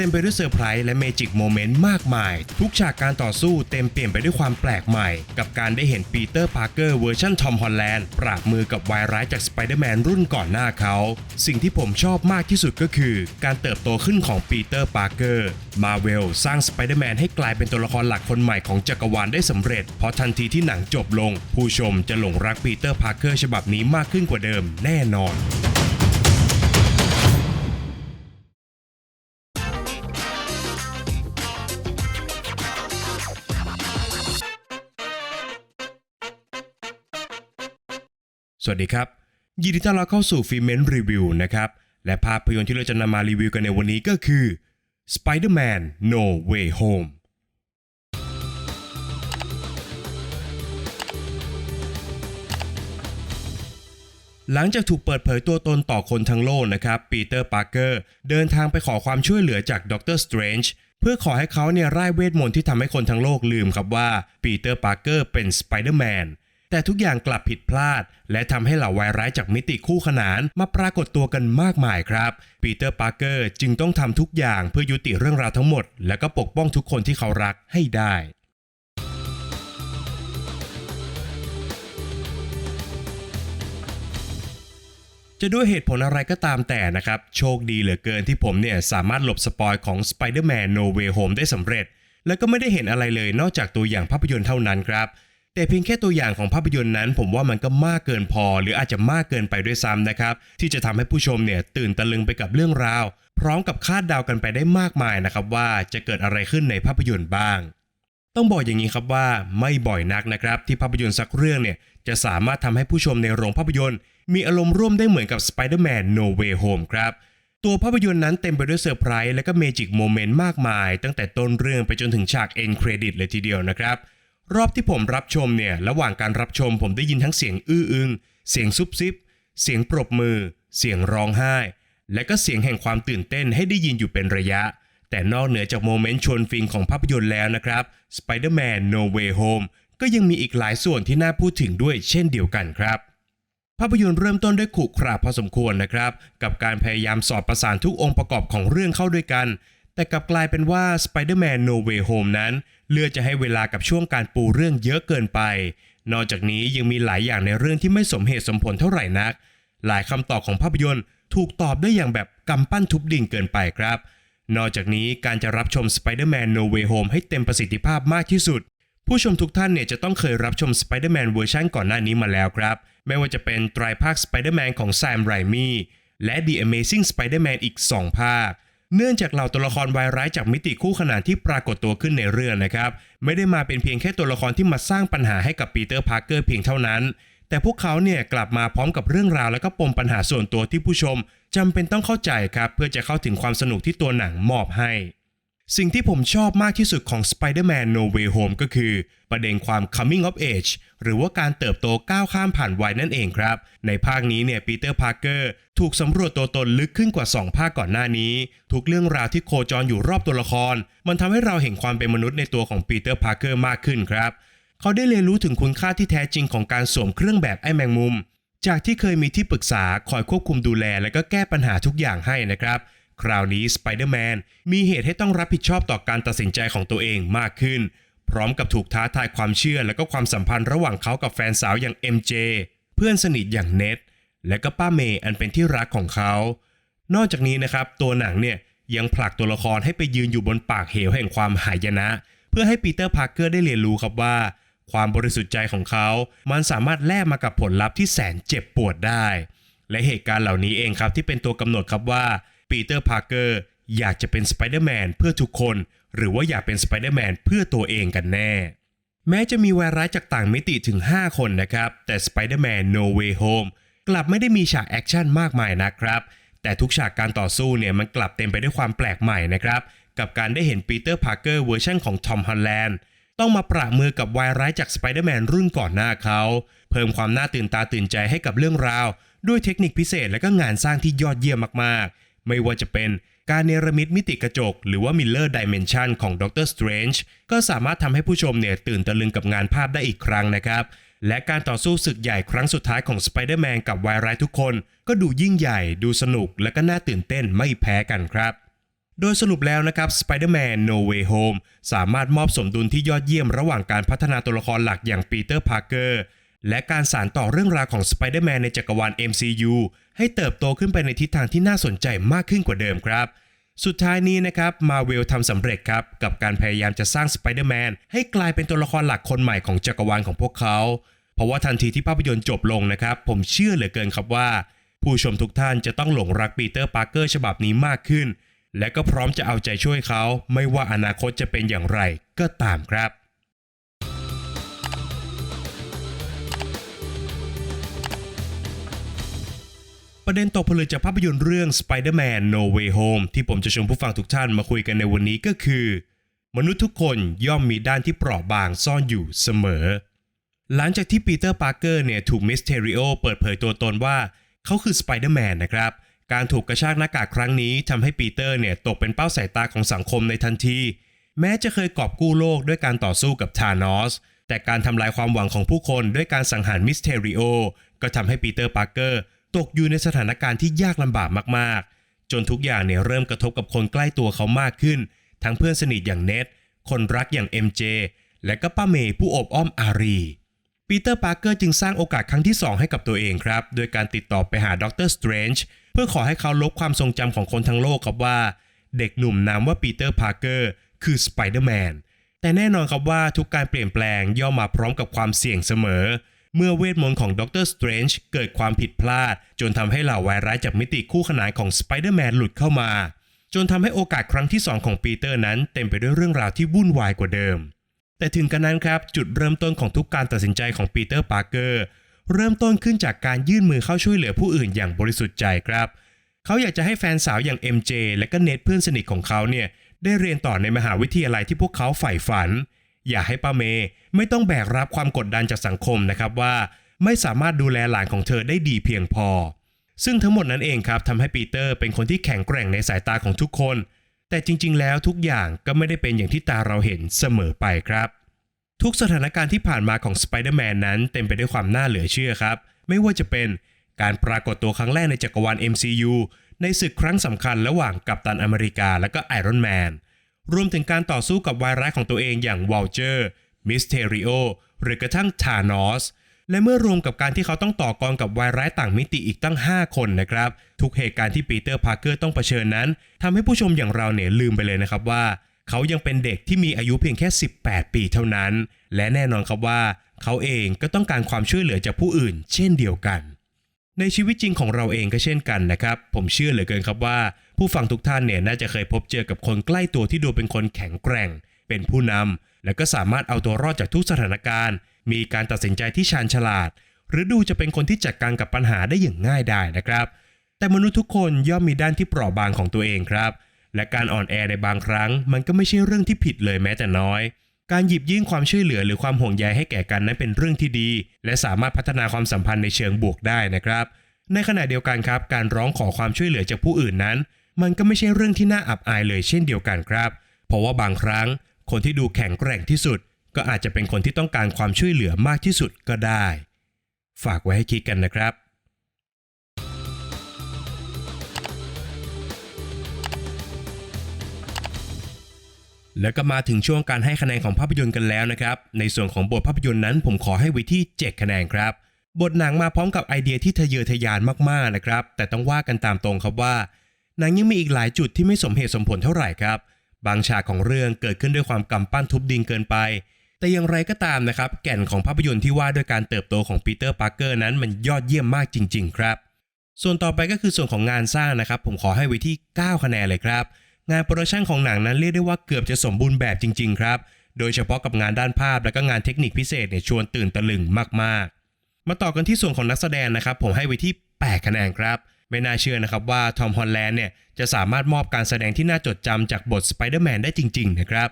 เต็มไปด้วยเซอร์ไพรส์และเมจิกโมเมนต์มากมาย ทุกฉากการต่อสู้เต็มเปลี่ยนไปด้วยความแปลกใหม่ กับการได้เห็นปีเตอร์พาร์เกอร์เวอร์ชันทอมฮอลแลนด์ปราบมือกับวายร้ายจากสไปเดอร์แมนรุ่นก่อนหน้าเขา สิ่งที่ผมชอบมากที่สุดก็คือ การเติบโตขึ้นของปีเตอร์พาร์เกอร์มาเวลสร้างสไปเดอร์แมนให้กลายเป็นตัวละครหลักคนใหม่ของจักรวาลได้สำเร็จ เพราะทันทีที่หนังจบลง ผู้ชมจะหลงรักปีเตอร์พาร์เกอร์ฉบับนี้มากขึ้นกว่าเดิมแน่นอน วัสดีครับ ยินดีต้อนรับเข้าสู่ฟิเมนรีวิวนะครับ และภาพยนตร์ที่เราจะนำมารีวิวกันในวันนี้ก็คือ Spider-Man No Way Home หลังจากถูกเปิดเผยตัวตนต่อคนทั้งโลกนะครับ ปีเตอร์ ปาร์เกอร์ เดินทางไปขอความช่วยเหลือจากด็อกเตอร์สเตรนจ์เพื่อขอให้เขาเนี่ยร่ายเวทมนต์ที่ทำให้คนทั้งโลกลืมครับว่าปีเตอร์ ปาร์เกอร์เป็นสไปเดอร์แมน แต่ทุกอย่างกลับผิดพลาด และทำให้เหล่าวายร้ายจากมิติคู่ขนานมาปรากฏตัวกันมากมายครับปีเตอร์ปาร์เกอร์จึงต้องทำทุกอย่างเพื่อยุติเรื่องราวทั้งหมด และก็ปกป้องทุกคนที่เขารักให้ได้จะด้วยเหตุผลอะไรก็ตามแต่นะครับ โชคดีเหลือเกินที่ผมเนี่ย สามารถหลบสปอยของ Spider-Man No Way Home ได้สำเร็จ แล้วก็ไม่ได้เห็นอะไรเลยนอกจากตัวอย่างภาพยนตร์เท่านั้นครับ แต่เพียงแค่ตัวอย่างของภาพยนตร์นั้น ผมว่ามันก็มากเกินพอ หรืออาจจะมากเกินไปด้วยซ้ำนะครับ ที่จะทำให้ผู้ชมเนี่ยตื่นตะลึงไปกับเรื่องราว พร้อมกับคาดเดากันไปได้มากมายนะครับว่าจะเกิดอะไรขึ้นในภาพยนตร์บ้าง ต้องบอกอย่างนี้ครับว่าไม่บ่อยนักนะครับ ที่ภาพยนตร์สักเรื่องเนี่ยจะสามารถทำให้ผู้ชมในโรงภาพยนตร์ มีอารมณ์ร่วมได้เหมือนกับ Spider-Man No Way Home ครับตัวภาพยนตร์นั้นเต็มไปด้วยเซอร์ไพรส์และก็เมจิกโมเมนต์มากมาย ตั้งแต่ต้นเรื่องไปจนถึงฉากเอ็นเครดิตเลยทีเดียวนะครับ รอบที่ผมรับชมเนี่ยระหว่างการรับชมผมได้ยินทั้งเสียงอื้ออึง เสียงซุบซิบ เสียงปรบมือ เสียงร้องไห้ และก็เสียงแห่งความตื่นเต้นให้ได้ยินอยู่เป็นระยะ แต่นอกเหนือจากโมเมนต์ชวนฟินของภาพยนตร์แล้วนะครับ Spider-Man No Way Home ก็ยังมีอีกหลายส่วนที่น่าพูดถึงด้วยเช่นเดียวกันครับ ภาพยนตร์เริ่มต้นด้วยขรุขระพอสมควรนะครับ กับการพยายามสอดประสานทุกองค์ประกอบของเรื่องเข้าด้วยกัน แต่กลับกลายเป็นว่า Spider-Man No Way Home นั้น เลือกจะให้เวลากับช่วงการปูเรื่องเยอะเกินไป นอกจากนี้ยังมีหลายอย่างในเรื่องที่ไม่สมเหตุสมผลเท่าไหร่นัก หลายคำตอบของภาพยนตร์ถูกตอบได้อย่างแบบกำปั้นทุบดิ่งเกินไปครับ นอกจากนี้การจะรับชม Spider-Man No Way Home ให้เต็มประสิทธิภาพมากที่สุด ผู้ชมทุกท่านเนี่ยจะต้องเคยรับชม Spider-Man เวอร์ชันก่อนหน้านี้มาแล้วครับ ไม่ว่าจะเป็นไตรภาค Spider-Man ของ Sam Raimi และ The Amazing Spider-Man อีก 2 ภาค เนื่องจากเหล่าตัวละครวายร้ายจากมิติคู่ขนานที่ปรากฏตัวขึ้นในเรื่องนะครับ ไม่ได้มาเป็นเพียงแค่ตัวละครที่มาสร้างปัญหาให้กับปีเตอร์พาร์เกอร์เพียงเท่านั้น แต่พวกเขาเนี่ยกลับมาพร้อมกับเรื่องราวและก็ปมปัญหาส่วนตัวที่ผู้ชมจำเป็นต้องเข้าใจครับเพื่อจะเข้าถึงความสนุกที่ตัวหนังมอบให้ สิ่งที่ผมชอบมากที่สุดของ Spider-Man No Way Home ก็คือ ประเด็นความ coming of age หรือว่าการเติบโตก้าวข้ามผ่านวัยนั่นเองครับ ในภาคนี้เนี่ยปีเตอร์พาร์เกอร์ถูกสำรวจตัวตนลึกขึ้นกว่า 2 ภาคก่อนหน้านี้ ทุกเรื่องราวที่โคจรอยู่รอบตัวละคร มันทำให้เราเห็นความเป็นมนุษย์ในตัวของปีเตอร์พาร์เกอร์มากขึ้นครับ เขาได้เรียนรู้ถึงคุณค่าที่แท้จริงของการสวมเครื่องแบบไอ้แมงมุม จากที่เคยมีที่ปรึกษาคอยควบคุมดูแล และก็แก้ปัญหาทุกอย่างให้นะครับ คราวนี้สไปเดอร์แมนมีเหตุให้ต้องรับผิดชอบต่อการตัดสินใจของตัวเองมากขึ้น พร้อมกับถูกท้าทายความเชื่อและก็ความสัมพันธ์ระหว่างเขากับแฟนสาวอย่าง MJ เพื่อนสนิทอย่างเน็ตและก็ป้าเมย์อันเป็นที่รักของเขา นอกจากนี้นะครับตัวหนังเนี่ยยังผลักตัวละครให้ไปยืนอยู่บนปากเหวแห่งความหายนะ เพื่อให้ปีเตอร์พาร์เกอร์ได้เรียนรู้ครับว่า ความบริสุทธิ์ใจของเขา มันสามารถแลกมากับผลลัพธ์ที่แสนเจ็บปวดได้ และเหตุการณ์เหล่านี้เองครับที่เป็นตัวกำหนดครับว่า ปีเตอร์พาร์เกอร์อยากจะเป็นสไปเดอร์แมนเพื่อทุกคน หรือว่าอยากเป็นสไปเดอร์แมนเพื่อตัวเองกันแน่ แม้จะมีวายร้ายจากต่างมิติถึง 5 คนนะครับ แต่ Spider-Man No Way Home กลับไม่ได้มีฉากแอคชั่นมากมายนะครับ แต่ทุกฉากการต่อสู้เนี่ยมันกลับเต็มไปด้วยความแปลกใหม่นะครับ กับการได้เห็นปีเตอร์พาร์เกอร์เวอร์ชันของทอมฮอลแลนด์ต้องมาประมือกับวายร้ายจากสไปเดอร์แมนรุ่นก่อนหน้าเขา เพิ่มความน่าตื่นตาตื่นใจให้กับเรื่องราว ด้วยเทคนิคพิเศษและก็งานสร้างที่ยอดเยี่ยมมากๆ ไม่ว่าจะเป็นการเนรมิตมิติกระจก หรือว่า Miller Dimension ของ Doctor Strange ก็สามารถทำให้ผู้ชมเนี่ยตื่นตะลึงกับงานภาพได้อีกครั้งนะครับ และการต่อสู้ศึกใหญ่ครั้งสุดท้ายของ Spider-Man กับวายร้ายทุกคน ก็ดูยิ่งใหญ่ ดูสนุก และก็น่าตื่นเต้นไม่แพ้กันครับโดยสรุปแล้วนะครับ Spider-Man No Way Home สามารถมอบสมดุลที่ยอดเยี่ยมระหว่างการพัฒนาตัวละครหลักอย่างปีเตอร์พาร์เกอร์ และการสานต่อเรื่องราวของ Spider-Man ในจักรวาล MCU ให้เติบโตขึ้นไปในทิศทางที่น่าสนใจมากขึ้นกว่าเดิมครับ สุดท้ายนี้นะครับมาเวลทำสำเร็จครับ กับการพยายามจะสร้าง Spider-Man ให้กลายเป็นตัวละครหลักคนใหม่ของจักรวาลของพวกเขา เพราะว่าทันทีที่ภาพยนตร์จบลงนะครับ ผมเชื่อเหลือเกินครับว่า ผู้ชมทุกท่านจะต้องหลงรักปีเตอร์ปาร์เกอร์ฉบับนี้มากขึ้น และก็พร้อมจะเอาใจช่วยเขา ไม่ว่าอนาคตจะเป็นอย่างไรก็ตามครับ ประเด็นตกผลึกจากภาพยนตร์เรื่อง Spider-Man No Way Home ที่ผมจะชวนผู้ฟังทุกท่านมาคุยกันในวันนี้ก็คือ มนุษย์ทุกคนย่อมมีด้านที่เปราะบางซ่อนอยู่เสมอ หลังจากที่ปีเตอร์ปาร์เกอร์เนี่ยถูกมิสเทริโอเปิดเผยตัวตนว่า เขาคือสไปเดอร์แมนนะครับ การถูกกระชากหน้ากากครั้งนี้ทำให้ปีเตอร์เนี่ยตกเป็นเป้าสายตาของสังคมในทันที แม้จะเคยกอบกู้โลกด้วยการต่อสู้กับธานอสแต่การทำลายความหวังของผู้คนด้วยการสังหารมิสเทริโอก็ทำให้ปีเตอร์ปาร์เกอร์ ตกอยู่ในสถานการณ์ที่ยากลำบากมากๆ จนทุกอย่างเนี่ยเริ่มกระทบกับคนใกล้ตัวเขามากขึ้น ทั้งเพื่อนสนิทอย่างเน็ตคนรักอย่าง MJ และก็ป้าเมย์ผู้อบอ้อมอารี ปีเตอร์ปาร์เกอร์จึงสร้างโอกาสครั้งที่ 2 ให้กับตัวเองครับ โดยการติดต่อไปหาด็อกเตอร์สเตรนจ์เพื่อขอให้เขาลบความทรงจำของคนทั้งโลกครับว่า เด็กหนุ่มนามว่าปีเตอร์พาร์เกอร์คือสไปเดอร์แมนแต่แน่นอนครับว่าทุกการเปลี่ยนแปลงย่อมมาพร้อมกับความเสี่ยงเสมอ เมื่อเวทมนต์ของด็อกเตอร์สเตรนจ์เกิดความผิดพลาด จนทำให้เหล่าวายร้ายจากมิติคู่ขนานของสไปเดอร์แมนหลุดเข้ามา จนทำให้โอกาสครั้งที่ 2 ของปีเตอร์นั้นเต็มไปด้วยเรื่องราวที่วุ่นวายกว่าเดิม แต่ถึงกันนั้นครับ จุดเริ่มต้นของทุกการตัดสินใจของปีเตอร์ปาร์เกอร์เริ่มต้นขึ้นจากการยื่นมือเข้าช่วยเหลือผู้อื่นอย่างบริสุทธิ์ใจครับ เขาอยากจะให้แฟนสาวอย่าง MJ และก็เนทเพื่อนสนิทของเขาเนี่ยได้เรียนต่อในมหาวิทยาลัยที่พวกเขาใฝ่ฝัน อย่าให้ป้าเมย์ไม่ต้องแบกรับความกดดันจากสังคมนะครับว่า ไม่สามารถดูแลหลานของเธอได้ดีเพียงพอ ซึ่งทั้งหมดนั้นเองครับทำให้ปีเตอร์เป็นคนที่แข็งแกร่งในสายตาของทุกคน แต่จริง ๆ แล้วทุกอย่างก็ไม่ได้เป็นอย่างที่ตาเราเห็นเสมอไปครับ ทุกสถานการณ์ที่ผ่านมาของสไปเดอร์แมนนั้นเต็มไปด้วยความน่าเหลือเชื่อครับ ไม่ว่าจะเป็นการปรากฏตัวครั้งแรกในจักรวาล MCU ในศึกครั้งสำคัญระหว่างกัปตันอเมริกาและก็ไอรอนแมน รวมถึงการต่อสู้กับวายร้ายของตัวเองอย่างวอลเจอร์ มิสเทริโอ หรือกระทั่งธานอส และเมื่อรวมกับการที่เขาต้องต่อกรกับวายร้ายต่างมิติอีกตั้ง 5 คนนะครับ ทุกเหตุการณ์ที่ปีเตอร์พาร์เกอร์ต้องเผชิญนั้นทำให้ผู้ชมอย่างเราเนี่ยลืมไปเลยนะครับว่า เขายังเป็นเด็กที่มีอายุเพียงแค่ 18 ปีเท่านั้น และแน่นอนครับว่า เขาเองก็ต้องการความช่วยเหลือจากผู้อื่น เช่นเดียวกัน ในชีวิตจริงของเราเองก็เช่นกันนะครับ ผมเชื่อเหลือเกินครับว่า ผู้ฟังทุกท่านเนี่ยน่าจะเคยพบเจอกับคนใกล้ตัวที่ดูเป็นคนแข็งแกร่ง เป็นผู้นำและก็สามารถเอาตัวรอดจากทุกสถานการณ์ มีการตัดสินใจที่ชาญฉลาด หรือดูจะเป็นคนที่จัดการกับปัญหาได้อย่างง่ายได้นะครับ แต่มนุษย์ทุกคนย่อมมีด้านที่เปราะบางของตัวเองครับ และการอ่อนแอในบางครั้ง มันก็ไม่ใช่เรื่องที่ผิดเลยแม้แต่น้อย การหยิบยื่นความช่วยเหลือหรือความห่วงใยให้แก่กันนั้นเป็นเรื่องที่ดี และสามารถพัฒนาความสัมพันธ์ในเชิงบวกได้นะครับ ในขณะเดียวกันครับ การร้องขอความช่วยเหลือจากผู้อื่นนั้น มันก็ไม่ใช่เรื่องที่น่าอับอายเลยเช่นเดียวกันครับ เพราะว่าบางครั้งคนที่ดูแข็งแกร่งที่สุด ก็อาจจะเป็นคนที่ต้องการความช่วยเหลือมากที่สุดก็ได้ ฝากไว้ให้คิดกันนะครับแล้วก็มาถึงช่วงการให้คะแนนของภาพยนตร์กันแล้วนะครับ ในส่วนของบทภาพยนตร์นั้น ผมขอให้ไว้ที่ 7 คะแนนครับ บทหนังมาพร้อมกับไอเดียที่ทะเยอทะยานมากๆนะครับ แต่ต้องว่ากันตามตรงครับว่า หนังยังมีอีกหลายจุดที่ไม่สมเหตุสมผลเท่าไหร่ครับ บางฉากของเรื่องเกิดขึ้นด้วยความกำปั้นทุบดินเกินไป แต่อย่างไรก็ตามนะครับ แก่นของภาพยนตร์ที่ว่าด้วยการเติบโตของปีเตอร์ปาร์เกอร์นั้นมันยอดเยี่ยมมากจริง ๆ ครับ ส่วนต่อไปก็คือส่วนของงานสร้างนะครับ ผมขอให้ไว้ที่ 9 คะแนนเลยครับ งานโปรดักชันของหนังนั้นเรียกได้ว่าเกือบจะสมบูรณ์แบบจริง ๆ ครับ โดยเฉพาะกับงานด้านภาพและก็งานเทคนิคพิเศษเนี่ยชวนตื่นตะลึงมากๆ มาต่อกันที่ส่วนของนักแสดงนะครับ ผมให้ไว้ที่ 8 คะแนนครับ ไม่น่าเชื่อนะครับว่าทอมฮอลแลนด์เนี่ยจะสามารถมอบการแสดงที่น่าจดจำจากบทสไปเดอร์แมนได้จริง ๆ นะครับ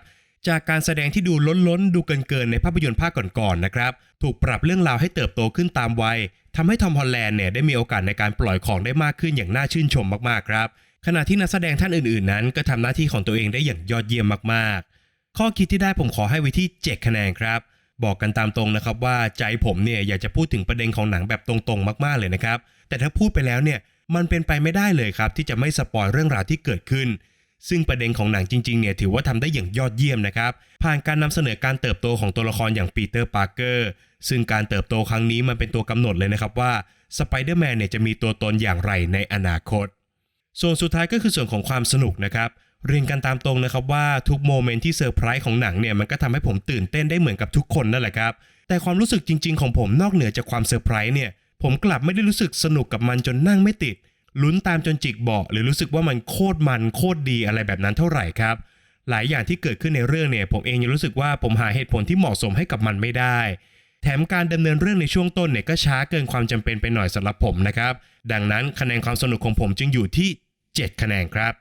จากการแสดงที่ดูล้นๆ ดูเกินๆในภาพยนตร์ภาคก่อนๆนะครับ ถูกปรับเรื่องราวให้เติบโตขึ้นตามวัยทำให้ทอมฮอลแลนด์เนี่ยได้มีโอกาสในการปล่อยของได้มากขึ้นอย่างน่าชื่นชมมากๆครับ ขณะที่นักแสดงท่านอื่นๆนั้น ก็ทำหน้าที่ของตัวเองได้อย่างยอดเยี่ยมมากๆ ข้อคิดที่ได้ผมขอให้ไว้ที่7คะแนนครับบอกกันตามตรงนะครับว่าใจผมเนี่ยอยากจะพูดถึงประเด็นของหนังแบบตรงๆ มากๆเลยนะครับ แต่ถ้าพูดไปแล้วเนี่ย มันเป็นไปไม่ได้เลยครับ ที่จะไม่สปอยเรื่องราวที่เกิดขึ้น ซึ่งประเด็นของหนังจริงๆเนี่ยถือว่าทำได้อย่างยอดเยี่ยมนะครับ ผ่านการนำเสนอการเติบโตของตัวละครอย่างปีเตอร์ปาร์เกอร์ซึ่งการเติบโตครั้งนี้มันเป็นตัวกำหนดเลยนะครับว่าสไปเดอร์แมนเนี่ยจะมีตัวตนอย่างไรในอนาคต ส่วนสุดท้ายก็คือส่วนของความสนุกนะครับเรียนกันตามตรงนะครับว่าทุกโมเมนต์ที่เซอร์ไพรส์ของหนังเนี่ยมันก็ทำให้ผมตื่นเต้นได้เหมือนกับทุกคนนั่นแหละครับ แต่ความรู้สึกจริง ๆ ของผมนอกเหนือจากความเซอร์ไพรส์เนี่ย ผมกลับไม่ได้รู้สึกสนุกกับมันจนนั่งไม่ติด ลุ้นตามจนจิกเบาะหรือรู้สึกว่ามันโคตรมันโคตรดีอะไรแบบนั้นเท่าไหร่ครับ หลายอย่างที่เกิดขึ้นในเรื่องเนี่ย ผมเองยังรู้สึกว่าผมหาเหตุผลที่เหมาะสมให้กับมันไม่ได้ แถมการดำเนินเรื่องในช่วงต้นเนี่ยก็ช้าเกินความจำเป็นไปหน่อยสำหรับผมนะครับ ดังนั้นคะแนนความสนุกของผมจึงอยู่ที่ 7 คะแนนครับ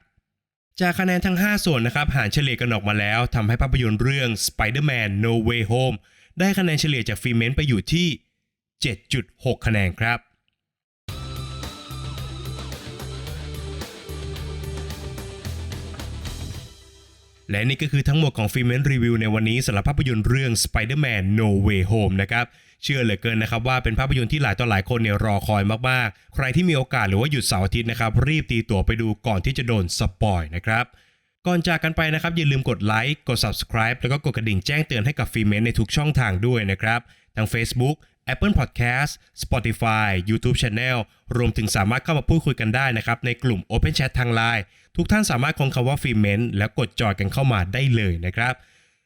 จากคะแนนทั้ง 5 ส่วนนะครับ หารเฉลี่ยกันออกมาแล้วทำให้ภาพยนตร์เรื่อง Spider-Man No Way Home ได้คะแนนเฉลี่ยจากฟิเมนไปอยู่ที่ 7.6 คะแนนครับ และนี่ก็คือทั้งหมดของฟิเมนรีวิวในวันนี้สำหรับภาพยนตร์เรื่อง Spider-Man No Way Home นะครับเชื่อเหลือเกินนะครับว่าเป็นภาพยนตร์ที่หลายต่อหลายคนเนี่ยรอคอยมากๆ ใครที่มีโอกาสหรือว่าหยุดเสาร์อาทิตย์นะครับ รีบตีตั๋วไปดูก่อนที่จะโดนสปอยนะครับก่อนจากกันไปนะครับ อย่าลืมกดไลค์กด subscribe แล้วก็กดกระดิ่งแจ้งเตือนให้กับฟิเมนในทุกช่องทางด้วยนะครับทั้ง Facebook Apple Podcast Spotify YouTube Channel รวมถึงสามารถเข้ามาพูดคุยกันได้นะครับในกลุ่ม Open Chat ทาง Line ทุกท่านสามารถคงคำว่าฟิเมนแล้วกดจอยกันเข้ามาได้เลยนะครับ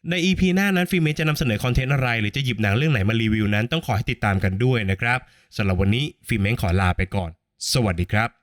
ใน EP หน้านั้นฟิเมนจะนำเสนอคอนเทนต์อะไร หรือจะหยิบหนังเรื่องไหนมารีวิวนั้นต้องขอให้ติดตามกันด้วยนะครับสำหรับวันนี้ฟิเมนขอลาไปก่อน สวัสดีครับ